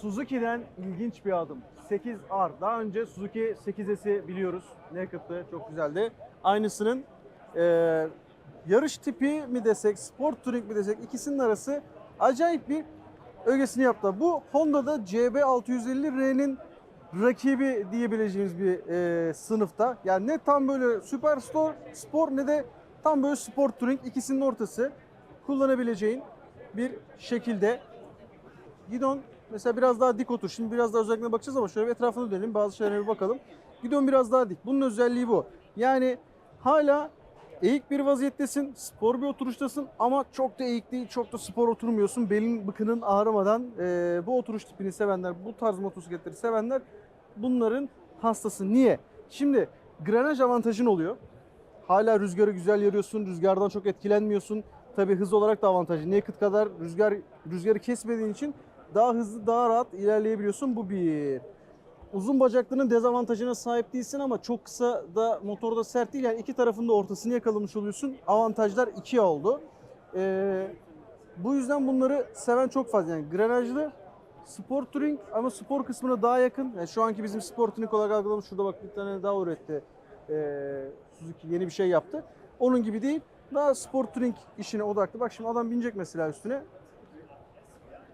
Suzuki'den ilginç bir adım. 8R. Daha önce Suzuki 8S'i biliyoruz. Naked'dı. Çok güzeldi. Aynısının e, yarış tipi mi desek, sport touring mi desek ikisinin arası acayip bir ögesini yaptı. Bu Honda'da CB650R'nin rakibi diyebileceğimiz bir e, sınıfta. Yani ne tam böyle superstore spor ne de tam böyle sport touring ikisinin ortası kullanabileceğin bir şekilde. Gidon mesela biraz daha dik otur. Şimdi biraz daha özellikle bakacağız ama şöyle bir etrafına dönelim. Bazı şeylere bir bakalım. Gidon biraz daha dik. Bunun özelliği bu. Yani hala eğik bir vaziyettesin. Spor bir oturuştasın ama çok da eğik değil, çok da spor oturmuyorsun. Belin bıkının ağrımadan e, bu oturuş tipini sevenler, bu tarz motosikletleri sevenler bunların hastası. Niye? Şimdi granaj avantajın oluyor. Hala rüzgarı güzel yarıyorsun. Rüzgardan çok etkilenmiyorsun. Tabii hız olarak da avantajlı. Naked kadar rüzgar rüzgarı kesmediğin için daha hızlı, daha rahat ilerleyebiliyorsun. Bu bir. Uzun bacaklının dezavantajına sahip değilsin ama çok kısa da motorda sert değil. Yani iki tarafında ortasını yakalamış oluyorsun. Avantajlar ikiye oldu. Ee, bu yüzden bunları seven çok fazla. Yani granajlı spor touring ama spor kısmına daha yakın. Yani şu anki bizim spor touring olarak algılamış. Şurada bak bir tane daha üretti. Ee, Suzuki yeni bir şey yaptı. Onun gibi değil. Daha spor touring işine odaklı. Bak şimdi adam binecek mesela üstüne.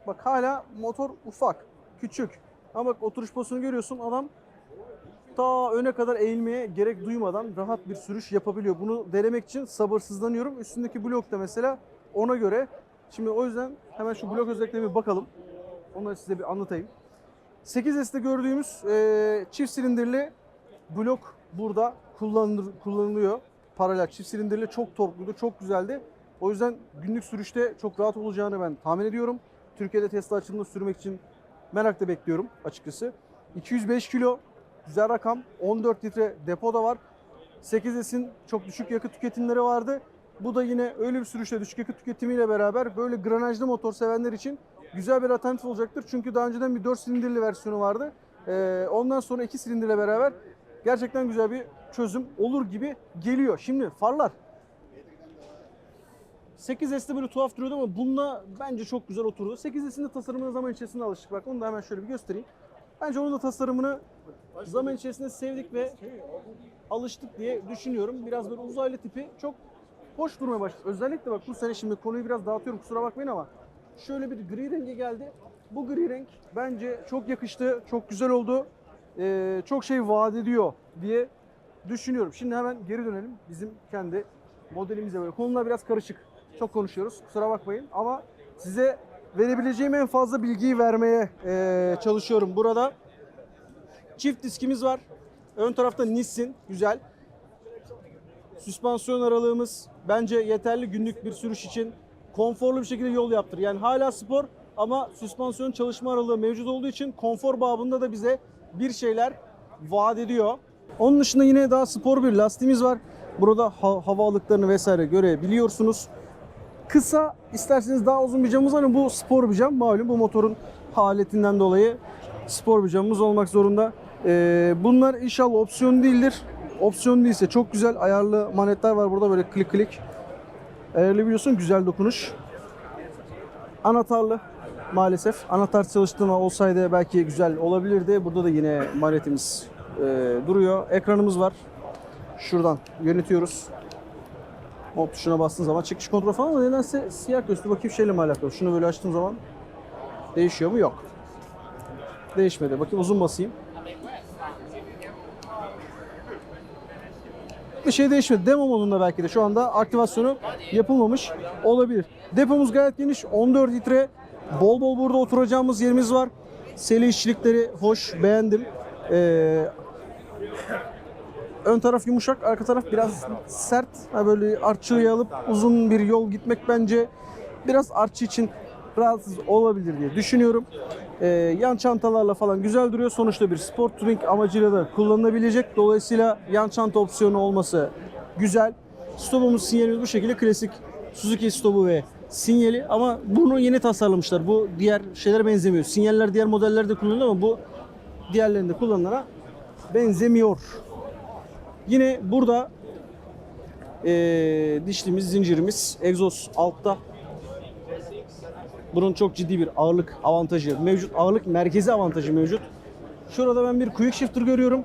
Bak hala motor ufak, küçük. Ama bak oturuş pozisyonu görüyorsun adam ta öne kadar eğilmeye gerek duymadan rahat bir sürüş yapabiliyor. Bunu denemek için sabırsızlanıyorum. Üstündeki blok da mesela ona göre. Şimdi o yüzden hemen şu blok özelliklerine bir bakalım. Onları size bir anlatayım. 8S'te gördüğümüz e, çift silindirli blok burada kullanılır, kullanılıyor. Paralel çift silindirli çok torkluydu, çok güzeldi. O yüzden günlük sürüşte çok rahat olacağını ben tahmin ediyorum. Türkiye'de Tesla açılımında sürmek için merakla bekliyorum açıkçası. 205 kilo güzel rakam. 14 litre depo da var. 8S'in çok düşük yakıt tüketimleri vardı. Bu da yine öyle bir sürüşte düşük yakıt tüketimiyle beraber böyle granajlı motor sevenler için güzel bir alternatif olacaktır. Çünkü daha önceden bir 4 silindirli versiyonu vardı. Ee, ondan sonra 2 silindirle beraber gerçekten güzel bir çözüm olur gibi geliyor. Şimdi farlar 8S'te böyle tuhaf duruyordu ama bununla bence çok güzel oturdu. 8S'in de tasarımına zaman içerisinde alıştık. Bak onu da hemen şöyle bir göstereyim. Bence onun da tasarımını zaman içerisinde sevdik ve alıştık diye düşünüyorum. Biraz böyle uzaylı tipi çok hoş durmaya başladı. Özellikle bak bu sene şimdi konuyu biraz dağıtıyorum kusura bakmayın ama şöyle bir gri rengi geldi. Bu gri renk bence çok yakıştı, çok güzel oldu. Ee, çok şey vaat ediyor diye düşünüyorum. Şimdi hemen geri dönelim bizim kendi modelimize böyle. Konular biraz karışık. Çok konuşuyoruz. Kusura bakmayın ama size verebileceğim en fazla bilgiyi vermeye eee, çalışıyorum. Burada çift diskimiz var. Ön tarafta Nissin. Güzel. Süspansiyon aralığımız bence yeterli günlük bir sürüş için. Konforlu bir şekilde yol yaptır. Yani hala spor ama süspansiyon çalışma aralığı mevcut olduğu için konfor babında da bize bir şeyler vaat ediyor. Onun dışında yine daha spor bir lastiğimiz var. Burada ha- hava alıklarını vesaire görebiliyorsunuz. Kısa isterseniz daha uzun bir camımız var ama bu spor bir cam. Malum bu motorun haletinden dolayı spor bir camımız olmak zorunda. Ee, bunlar inşallah opsiyon değildir. Opsiyon değilse çok güzel ayarlı manetler var burada böyle klik klik. Ayarlayabiliyorsun güzel dokunuş. Anahtarlı maalesef. Anahtar çalıştırma olsaydı belki güzel olabilirdi. Burada da yine manetimiz e, duruyor. Ekranımız var. Şuradan yönetiyoruz. Hop tuşuna bastığın zaman çıkış kontrol falan ama nedense siyah gösteri bakayım şeyle mi alakalı. Şunu böyle açtığım zaman değişiyor mu? Yok. Değişmedi. Bakayım uzun basayım. Bir şey değişmedi. Demo modunda belki de şu anda aktivasyonu yapılmamış olabilir. Depomuz gayet geniş. 14 litre. Bol bol burada oturacağımız yerimiz var. Seli işçilikleri hoş. Beğendim. Ee, Ön taraf yumuşak, arka taraf biraz sert. Böyle artçıyı alıp uzun bir yol gitmek bence biraz artçı için rahatsız olabilir diye düşünüyorum. Ee, yan çantalarla falan güzel duruyor. Sonuçta bir sport touring amacıyla da kullanılabilecek. Dolayısıyla yan çanta opsiyonu olması güzel. Stopumuz sinyalimiz bu şekilde klasik Suzuki stopu ve sinyali ama bunu yeni tasarlamışlar. Bu diğer şeylere benzemiyor. Sinyaller diğer modellerde kullanılıyor ama bu diğerlerinde kullanılana benzemiyor. Yine burada eee dişlimiz, zincirimiz, egzoz altta. Bunun çok ciddi bir ağırlık avantajı mevcut. Ağırlık merkezi avantajı mevcut. Şurada ben bir quick shifter görüyorum.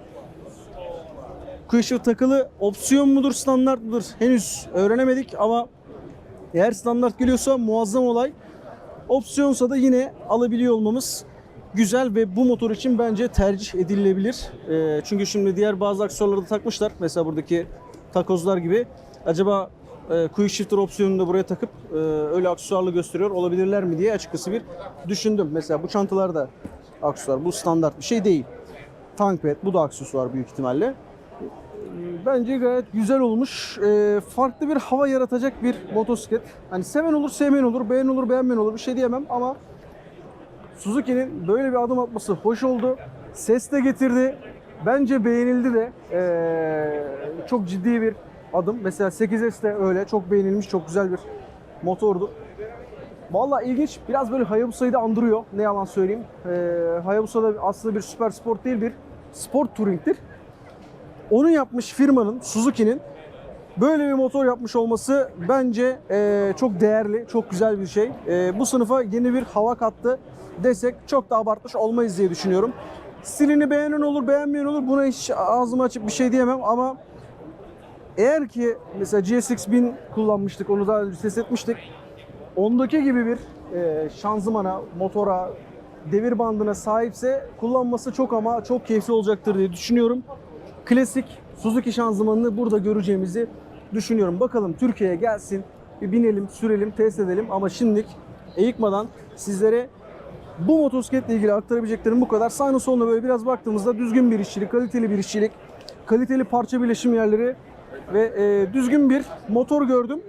Quick shift takılı opsiyon mudur, standart mıdır? Henüz öğrenemedik ama eğer standart geliyorsa muazzam olay. Opsiyonsa da yine alabiliyor olmamız güzel ve bu motor için bence tercih edilebilir. Ee, çünkü şimdi diğer bazı aksesuarları da takmışlar. Mesela buradaki takozlar gibi. Acaba e, quick shifter opsiyonunu da buraya takıp e, öyle aksesuarlı gösteriyor olabilirler mi diye açıkçası bir düşündüm. Mesela bu çantalarda aksesuar. Bu standart bir şey değil. Tank pad bu da aksesuar büyük ihtimalle. Bence gayet güzel olmuş. Ee, farklı bir hava yaratacak bir motosiklet. Hani seven olur, sevmeyen olur, beğen olur, beğenmeyen olur bir şey diyemem ama Suzuki'nin böyle bir adım atması hoş oldu. Ses de getirdi. Bence beğenildi de. Ee, çok ciddi bir adım. Mesela 8S de öyle. Çok beğenilmiş, çok güzel bir motordu. Vallahi ilginç. Biraz böyle Hayabusa'yı da andırıyor. Ne yalan söyleyeyim. Ee, Hayabusa da aslında bir süper sport değil, bir sport touring'tir. Onu yapmış firmanın, Suzuki'nin böyle bir motor yapmış olması bence eee, çok değerli, çok güzel bir şey. Eee, bu sınıfa yeni bir hava kattı desek çok da abartmış olmayız diye düşünüyorum. Stilini beğenen olur, beğenmeyen olur. Buna hiç ağzımı açıp bir şey diyemem ama eğer ki mesela GSX 1000 kullanmıştık, onu daha önce ses etmiştik. Ondaki gibi bir eee, şanzımana, motora, devir bandına sahipse kullanması çok ama çok keyifli olacaktır diye düşünüyorum. Klasik Suzuki şanzımanını burada göreceğimizi düşünüyorum. Bakalım Türkiye'ye gelsin, bir binelim, sürelim, test edelim ama şimdilik eğikmadan sizlere bu motosikletle ilgili aktarabileceklerim bu kadar. Sağına soluna böyle biraz baktığımızda düzgün bir işçilik, kaliteli bir işçilik, kaliteli parça birleşim yerleri ve e, düzgün bir motor gördüm.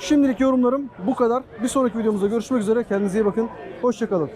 Şimdilik yorumlarım bu kadar. Bir sonraki videomuzda görüşmek üzere. Kendinize iyi bakın. Hoşçakalın.